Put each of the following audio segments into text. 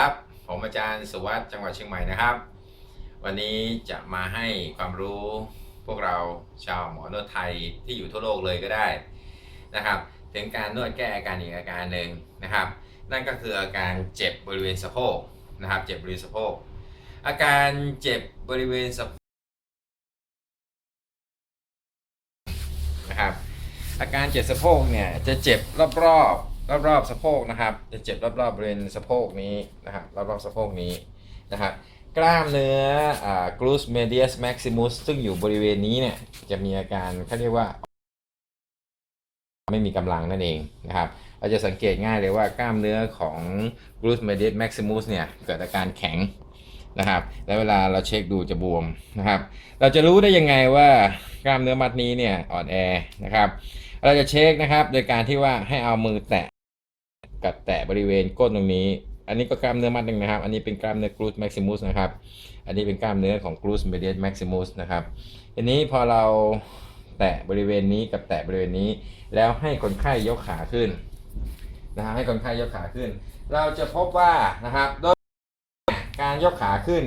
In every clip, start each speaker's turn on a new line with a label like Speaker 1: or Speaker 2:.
Speaker 1: ครับผมอาจารย์สุวัสด์จังหวัดเชียงใหม่นะครับ วันนี้จะมาให้ความรู้พวกเราชาวหมอนวดไทยที่อยู่ทั่วโลกเลยก็ได้นะครับ ถึงการนวดแก้อาการอีกอาการหนึ่งนะครับ นั่นก็คืออาการเจ็บบริเวณสะโพกนะครับ เจ็บบริเวณสะโพกอาการเจ็บบริเวณสะโพกนะครับ อาการเจ็บสะโพกเนี่ยจะเจ็บรอบๆ รอบๆสะโพกนะครับ จะเจ็บรอบๆบริเวณสะโพกนี้นะครับรอบๆสะโพกนี้นะครับกล้ามเนื้ออ่า glutes medius maximus ซึ่งอยู่บริเวณนี้เนี่ยจะมีอาการเขาเรียกว่า ไม่มีกำลังนั่นเองนะครับเราจะสังเกตง่ายเลยว่ากล้ามเนื้อของ glutes medius maximus เนี่ยเกิดอาการแข็งนะครับแล้วเวลาเราเช็คดูจะบวมนะครับ เราจะรู้ได้ยังไงว่ากล้ามเนื้อมัดนี้เนี่ยอ่อนแอนะครับ เราจะเช็คนะครับ โดยการที่ว่าให้เอามือแตะ กับแตะบริเวณก้นตรงนี้ อันนี้ก็กล้ามเนื้อมัดหนึ่งนะครับ อันนี้เป็นกล้ามเนื้อ glutes maximus นะครับ อันนี้เป็นกล้ามเนื้อของ glutes medius maximus นะครับ ทีนี้พอเราแตะบริเวณนี้กับแตะบริเวณนี้ แล้วให้คนไข้ยกขาขึ้นนะครับให้คนไข้ยกขาขึ้น เราจะพบว่านะครับโดยการยกขาขึ้น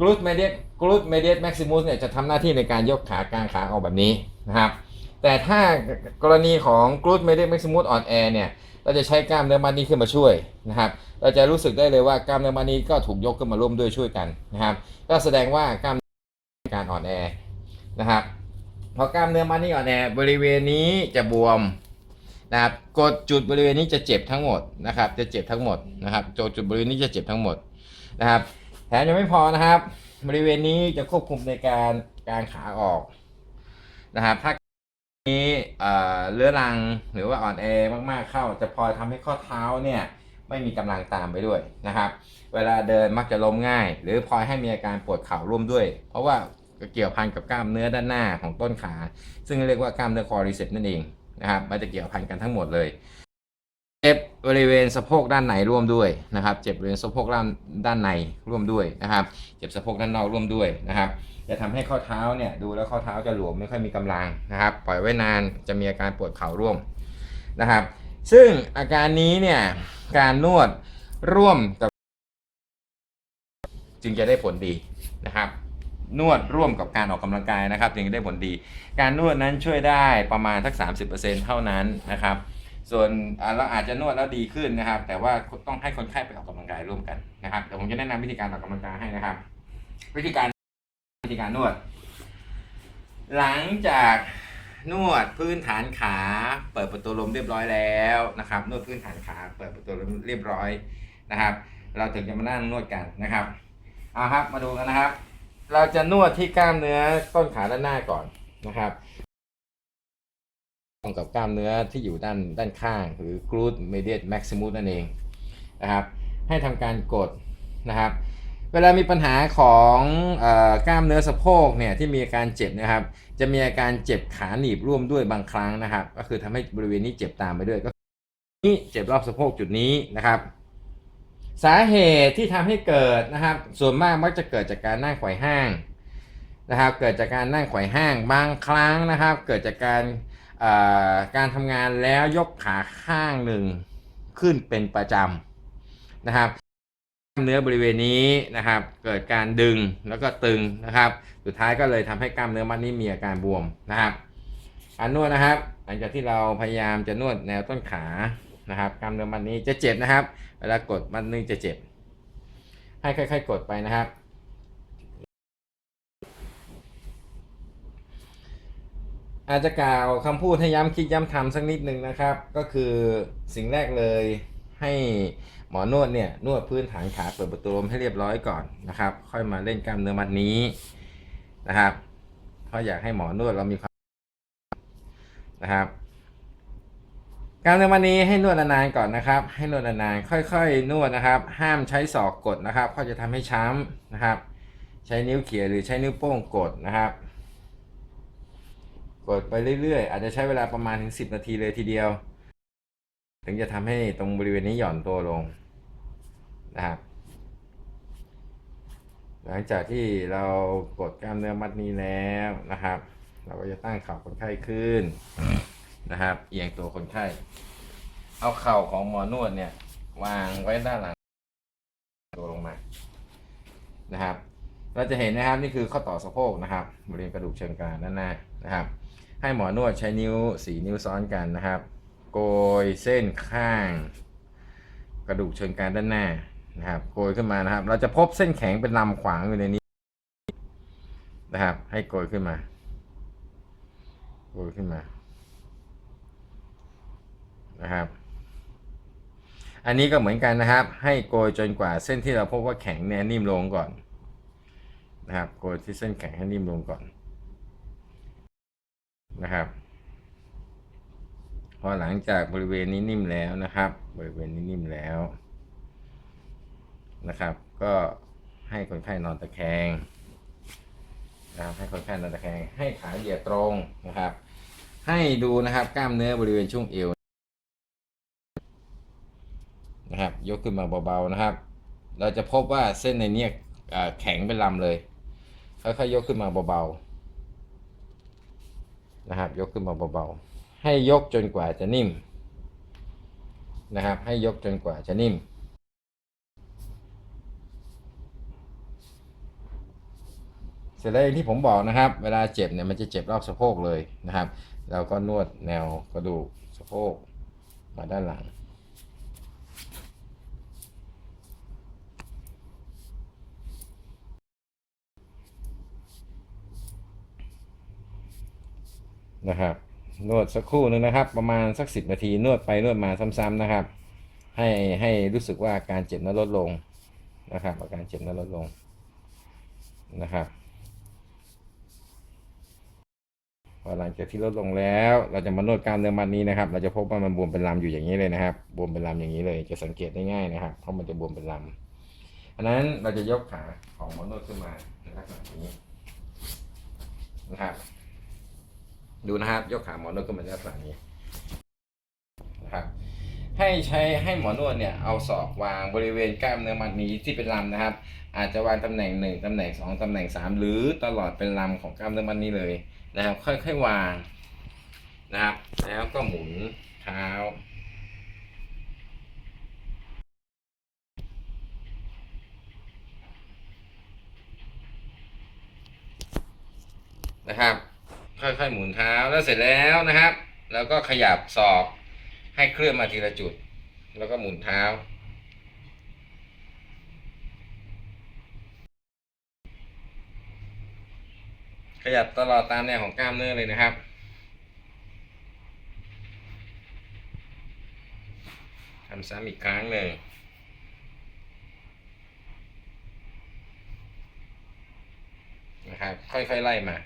Speaker 1: glutes medius glutes medius maximus เนี่ยจะทำหน้าที่ในการยกขากลางขาออกแบบนี้นะครับ แต่ถ้ากรณีของ glute medius maximus อ่อนแอเนี่ยเราจะใช้กล้ามเนื้อมัดนี้ขึ้นมาช่วยนะครับเราจะรู้สึกได้เลยว่ากล้ามเนื้อมัดนี้ก็ถูกยกขึ้นมาร่วมด้วยช่วยกันนะครับก็แสดงว่ากล้ามเนื้อมีการอ่อนแอนะครับพอกล้ามเนื้อมัดนี้อ่อนแอบริเวณนี้จะบวมนะครับกดจุดบริเวณนี้จะเจ็บทั้งหมดนะครับจะเจ็บทั้งหมดนะครับจจุดบริเวณนี้จะเจ็บทั้งหมดนะครับแถมยังไม่พอนะครับ บริเวณนี้จะควบคุมในการการขาออกนะครับถ้า นี้เอ่อเรื้อรังหรือว่าอ่อนแอมากๆเข้า จะพลอยทำให้ข้อเท้าเนี่ยไม่มีกำลังตามไปด้วยนะครับ เวลาเดินมักจะล้มง่าย หรือพลอยให้มีอาการปวดเข่าร่วมด้วย เพราะว่าเกี่ยวพันกับกล้ามเนื้อด้านหน้าของต้นขา ซึ่งเรียกว่ากล้ามเนื้อคอริเซปนั่นเองนะครับมันจะเกี่ยวพันกันทั้งหมดเลย เจ็บบริเวณสะโพกด้านในร่วมด้วยนะครับ เจ็บบริเวณสะโพกด้านด้านในร่วมด้วยนะครับ เจ็บสะโพกด้านนอกร่วมด้วยนะครับ จะทำให้ข้อเท้าเนี่ยดูแล้วข้อเท้าจะหลวมไม่ค่อยมีกำลังนะครับ ปล่อยไว้นานจะมีอาการปวดเข่าร่วมนะครับ ซึ่งอาการนี้เนี่ยการนวดร่วมกับ จึงจะได้ผลดีนะครับนวดร่วมกับการออกกำลังกายนะครับจึงจะได้ผลดี การนวดนั้นช่วยได้ประมาณทัก 30%เท่านั้นนะครับ ส่วนเราอาจจะนวดแล้วดีขึ้นนะครับ แต่ว่าต้องให้คนไข้ไปออกกำลังกายร่วมกันนะครับเดี๋ยวผมจะแนะนำวิธีการออกกำลังกายให้นะครับ วิธีการวิธีการนวด หลังจากนวดพื้นฐานขา เปิดประตูลมเรียบร้อยแล้วนะครับ นวดพื้นฐานขา เปิดประตูลมเรียบร้อยนะครับ เราถึงจะมานั่งนวดกันนะครับเอาครับมาดูกันนะครับ เราจะนวดที่กล้ามเนื้อต้นขาด้านหน้าก่อนนะครับ ตรงกับกล้ามเนื้อที่อยู่ด้านด้านข้าง หรือ glute medius maximus นั่นเองนะครับ ให้ทำการกดนะครับ เวลามีปัญหาของอกล้ามเนื้อสะโพกเนี่ยที่มีอาการเจ็บนะครับ จะมีอาการเจ็บขาหนีบร่วมด้วยบางครั้งนะครับ ก็คือทำให้บริเวณนี้เจ็บตามไปด้วยก็นี่เจ็บรอบสะโพกจุดนี้นะครับ สาเหตุที่ทำให้เกิดนะครับ ส่วนมากมักจะเกิดจากการนั่งไขว่ห้างนะครับ เกิดจากการนั่งไขว่ห้างบางครั้งนะครับ เกิดจากการ การทำงานแล้วยกขาข้างหนึ่งขึ้นเป็นประจำนะครับกล้ามเนื้อบริเวณนี้นะครับ เกิดการดึงแล้วก็ตึงนะครับ สุดท้ายก็เลยทำให้กล้ามเนื้อมัดนี้มีอาการบวมนะครับการนวดนะครับ หลังจากที่เราพยายามจะนวดแนวต้นขานะครับกล้ามเนื้อมัดนี้จะเจ็บนะครับ เวลากดมัดนึงจะเจ็บ ให้ค่อย ๆ กดไปนะครับ อาจจะกล่าวคำพูดให้ย้ำคิดย้ำทำสักนิดหนึ่งนะครับ ก็คือสิ่งแรกเลยให้หมอนวดเนี่ยนวดพื้นฐานขาเปิดประตูลมให้เรียบร้อยก่อนนะครับ ค่อยมาเล่นกล้ามเนื้อมัดนี้นะครับเพราะอยากให้หมอนวดเรามีความนะครับกล้ามเนื้อมัดนี้ให้นวดนานๆก่อนนะครับ ให้นวดนานๆค่อยๆ นวดนะครับ ห้ามใช้ศอกกดนะครับเพราะจะทำให้ช้ำนะครับ ใช้นิ้วเขี่ยหรือใช้นิ้วโป้งกดนะครับ กดไปเรื่อยๆ อาจจะใช้เวลาประมาณถึง 10 นาทีเลยทีเดียว ถึงจะทำให้ตรงบริเวณนี้หย่อนตัวลงนะครับหลังจากที่เรากดกล้ามเนื้อมัดนี้แล้วนะครับ เราก็จะตั้งเข่าคนไข้ขึ้นนะครับ เอียงตัวคนไข้เอาเข่าของหมอนวดเนี่ย วางไว้ด้านหลัง ตัวลงมานะครับ เราจะเห็นนะครับนี่คือข้อต่อสะโพกนะครับบริเวณกระดูกเชิงกรานด้านหน้า นะครับ ให้หมอนวดใช้นิ้วสีนิ้วซ้อนกันนะครับ โกยเส้นข้าง กระดูกเชิงกรานด้านหน้านะครับ โกยขึ้นมานะครับ เราจะพบเส้นแข็งเป็นลำขวางอยู่ในนี้นะครับ ให้โกยขึ้นมา โกยขึ้นมานะครับ อันนี้ก็เหมือนกันนะครับ ให้โกยจนกว่าเส้นที่เราพบว่าแข็งเนี่ยนิ่มลงก่อนนะครับ โกยที่เส้นแข็งให้นิ่มลงก่อน นะครับ พอหลังจากบริเวณนี้นิ่มแล้วนะครับ บริเวณนี้นิ่มแล้วนะครับ ก็ให้คนไข้นอนตะแคงนะครับให้คนไข้นอนตะแคง ให้ขาเหยียดตรงนะครับ ให้ดูนะครับกล้ามเนื้อบริเวณช่วงเอวนะครับ ยกขึ้นมาเบาๆนะครับ เราจะพบว่าเส้นในเนี้ยแข็งเป็นลำเลยค่อยๆยกขึ้นมาเบาๆ นะครับ ยกขึ้นมาเบาๆ ให้ยกจนกว่าจะนิ่มนะครับ ให้ยกจนกว่าจะนิ่ม เสร็จแล้วอย่างที่ผมบอกนะครับ เวลาเจ็บเนี่ยมันจะเจ็บรอบสะโพกเลยนะครับ เราก็นวดแนวกระดูกสะโพกมาด้านหลัง นะครับ นวดสักครู่หนึ่งนะครับ ประมาณสักสิบนาทีนวดไปนวดมาซ้ำๆนะครับ ให้ให้รู้สึกว่าอาการเจ็บนั้นลดลงนะครับ อาการเจ็บนั้นลดลงนะครับพอหลังจากที่ลดลงแล้ว เราจะมานวดกล้ามเนื้อมัดนี้นะครับ เราจะพบว่ามันบวมเป็นลำอยู่อย่างนี้เลยนะครับ บวมเป็นลำอย่างนี้เลย จะสังเกตได้ง่ายนะครับ เพราะมันจะบวมเป็นลำอันนั้นเราจะยกขาของหมอนวดขึ้นมาในลักษณะนี้นะครับ ดูนะครับ ยกขาหมอนวดขึ้นมาในลักษณะนี้นะครับ ให้ใช้ให้หมอนวดเนี่ยเอาศอกวางบริเวณกล้ามเนื้อมัดนี้ที่เป็นลำนะครับ อาจจะวางตำแหน่งหนึ่งตำแหน่งสองตำแหน่งสามหรือตลอดเป็นลำของกล้ามเนื้อมัดนี้เลยนะครับ ค่อยๆวางนะครับ แล้วก็หมุนเท้านะครับ ค่อยๆหมุนเท้าแล้วเสร็จแล้วนะครับ แล้วก็ขยับศอกให้เคลื่อนมาทีละจุด แล้วก็หมุนเท้า ขยับตลอดตามแนวของกล้ามเนื้อเลยนะครับทำซ้ำอีกครั้งหนึ่งนะครับ ค่อยๆไล่มา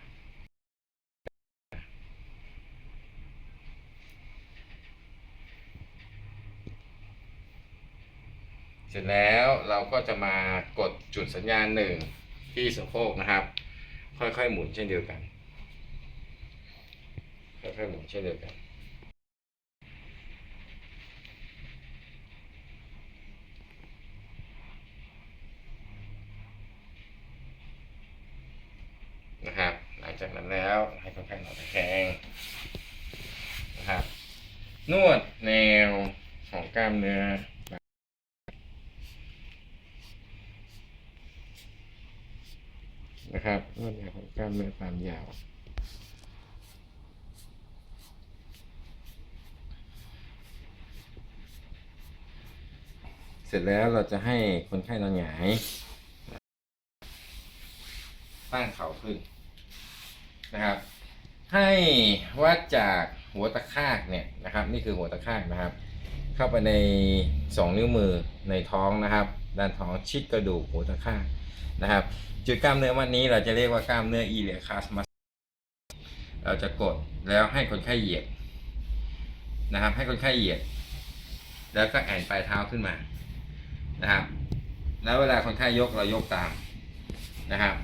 Speaker 1: เสร็จแล้วเราก็จะมากดจุดสัญญาณหนึ่งที่สะโพกนะครับ ค่อยๆหมุนเช่นเดียวกัน ค่อยๆหมุนเช่นเดียวกันนะครับ หลังจากนั้นแล้วให้คนไข้นอนตะแคงนะครับ นวดแนวของกล้ามเนื้อ นะครับนวดแนวของกล้ามเนื้อตามยาว เสร็จแล้วเราจะให้คนไข้นอนหงายตั้งเข่าขึ้นนะครับ ให้วัดจากหัวตะข้ากเนี่ยนะครับ นี่คือหัวตะข้ากนะครับ เข้าไปในสองนิ้วมือในท้องนะครับ ด้านท้องชิดกระดูกหัวตะข้ากนะครับ จุดกล้ามเนื้อวันนี้เราจะเรียกว่ากล้ามเนื้ออีเลียคัสมัสเราจะกดแล้วให้คนไข้เหยียดนะครับ ให้คนไข้เหยียด แล้วก็แอนปลายเท้าขึ้นมานะครับ แล้วเวลาคนไข้ยกเรายกตามนะครับ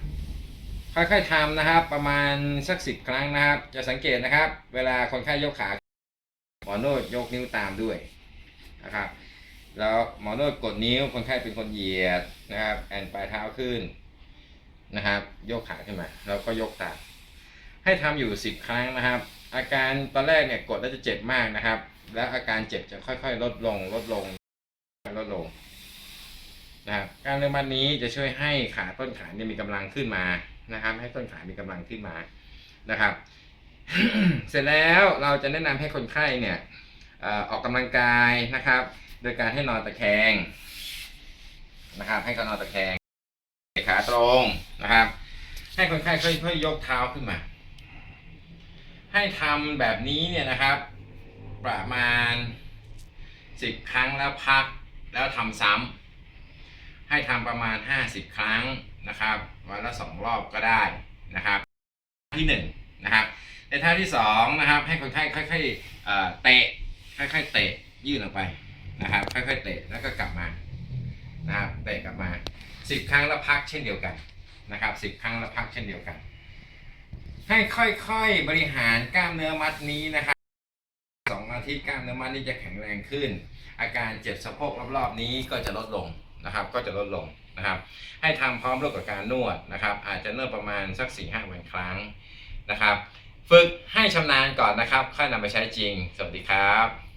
Speaker 1: ค่อยๆทำนะครับ ประมาณสักสิบครั้งนะครับ จะสังเกตนะครับ เวลาคนไข้ยกขาหมอนวดยกนิ้วตามด้วยนะครับแล้วหมอนวดกดนิ้วคนไข้เป็นคนเหยียดนะครับแอนปลายเท้าขึ้น นะครับยกขาขึ้นมาแล้วก็ยกตามให้ทำอยู่สิบครั้งนะครับ อาการตอนแรกเนี่ยกดแล้วจะเจ็บมากนะครับ แล้วอาการเจ็บจะค่อยๆ ลดลงลดลงลดลงนะครับกามเนื้อมัดนี้จะช่วยให้ขาต้นขาเนี่ยมีกำลังขึ้นมานะครับ ให้ต้นขามีกำลังขึ้นมานะครับ เสร็จแล้วเราจะแนะนำให้คนไข้เนี่ยออออกกำลังกายนะครับ โดยการให้นอนตะแคงนะครับ ให้เขานอนตะแคง ตรงนะครับ ให้คนไข้ค่อยๆยกเท้าขึ้นมา ให้ทำแบบนี้เนี่ยนะครับ ประมาณ10ครั้งแล้วพักแล้วทำซ้ำให้ทำประมาณ 50 ครั้งนะครับวันละสองรอบก็ได้นะครับที่หนึ่งนะครับในท่าที่สองนะครับให้คนไข้ค่อยๆเอ่อเตะค่อยๆเตะยื่นออกไปนะครับ ค่อยๆเตะแล้วก็กลับมานะครับเตะกลับมา 10ครั้งแล้วพักเช่นเดียวกันนะครับ10ครั้งแล้วพักเช่นเดียวกัน ให้ค่อยๆบริหารกล้ามเนื้อมัดนี้นะครับสองอาทิตย์กล้ามเนื้อมัดนี้จะแข็งแรงขึ้น อาการเจ็บสะโพกรอบๆนี้ก็จะลดลงนะครับ ก็จะลดลงนะครับ ให้ทำพร้อมร่วมกับการนวดนะครับ อาจจะนวดประมาณสัก4ี่ห้าวันครั้งนะครับ ฝึกให้ชำนาญก่อนนะครับ ค่อยนำไปใช้จริง สวัสดีครับ